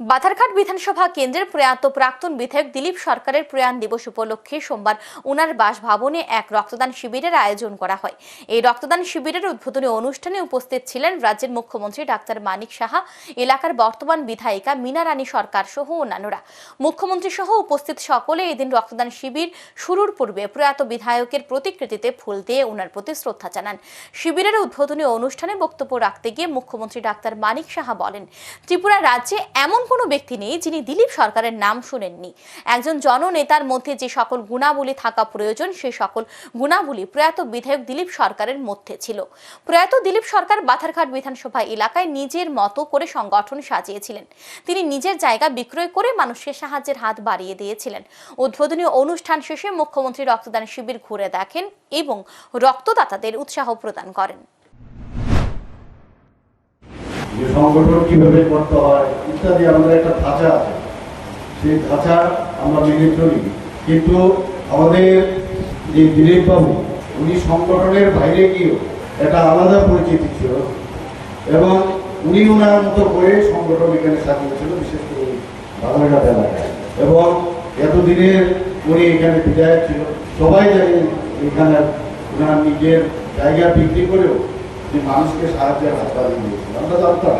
বাধারঘাট বিধানসভা কেন্দ্রের প্রয়াত প্রাক্তন বিধায়ক দিলীপ সরকারের প্রয়াণ দিবস উপলক্ষে সোমবার ওনার বাসভবনে এক রক্তদান শিবিরের আয়োজন করা হয়। এই রক্তদান শিবিরের উদ্বোধনী অনুষ্ঠানে উপস্থিত ছিলেন রাজ্যের মুখ্যমন্ত্রী ডাক্তার মানিক সাহা, এলাকার বর্তমান বিধায়িকা মীনা রানী সরকার সহ অন্যান্যরা। মুখ্যমন্ত্রী সহ উপস্থিত সকলে এদিন রক্তদান শিবির শুরুর পূর্বে প্রয়াত বিধায়কের প্রতিকৃতিতে ফুল দিয়ে ওনার প্রতি শ্রদ্ধা জানান। শিবিরের উদ্বোধনী অনুষ্ঠানে বক্তব্য রাখতে গিয়ে মুখ্যমন্ত্রী ডাক্তার মানিক সাহা বলেন, ত্রিপুরা রাজ্যে এমন কোনো ব্যক্তি নেই যিনি দিলীপ সরকারের নাম শুনেননি। একজন জননেতার মধ্যে যে সকল গুণাবলী থাকা প্রয়োজন, সে সকল গুণাবলী প্রয়াত বিধায়ক দিলীপ সরকারের মধ্যে ছিল। প্রয়াত দিলীপ সরকার বাথারঘাট বিধানসভা এলাকায় নিজের মতো করে সংগঠন সাজিয়েছিলেন। তিনি নিজের জায়গা বিক্রয় করে মানুষকে সাহায্যের হাত বাড়িয়ে দিয়েছিলেন। উদ্বোধনী অনুষ্ঠান শেষে মুখ্যমন্ত্রী রক্তদান শিবির ঘুরে দেখেন এবং রক্তদাতাদের উৎসাহ প্রদান করেন। যে সংগঠন কীভাবে করতে হয় ইত্যাদি আমাদের একটা ধাঁচা আছে। সেই ধাঁচা আমরা মেনে চলি। কিন্তু আমাদের যে দিলীপ বাবু উনি সংগঠনের বাইরে গিয়েও একটা আলাদা পরিচিতি ছিল এবং উনি ওনার মতো করে সংগঠন এখানে সাজিয়েছিল, বিশেষ করে বাংলাঘাট এলাকায় এবং এতদিনের উনি এখানে বিধায়ক ছিল। সবাই জানে এখানে ওনার নিজের জায়গা বিক্রি করেও যে মানুষকে সাহায্যের হাত বাড়িয়ে দিয়েছিল। আমরা জানতাম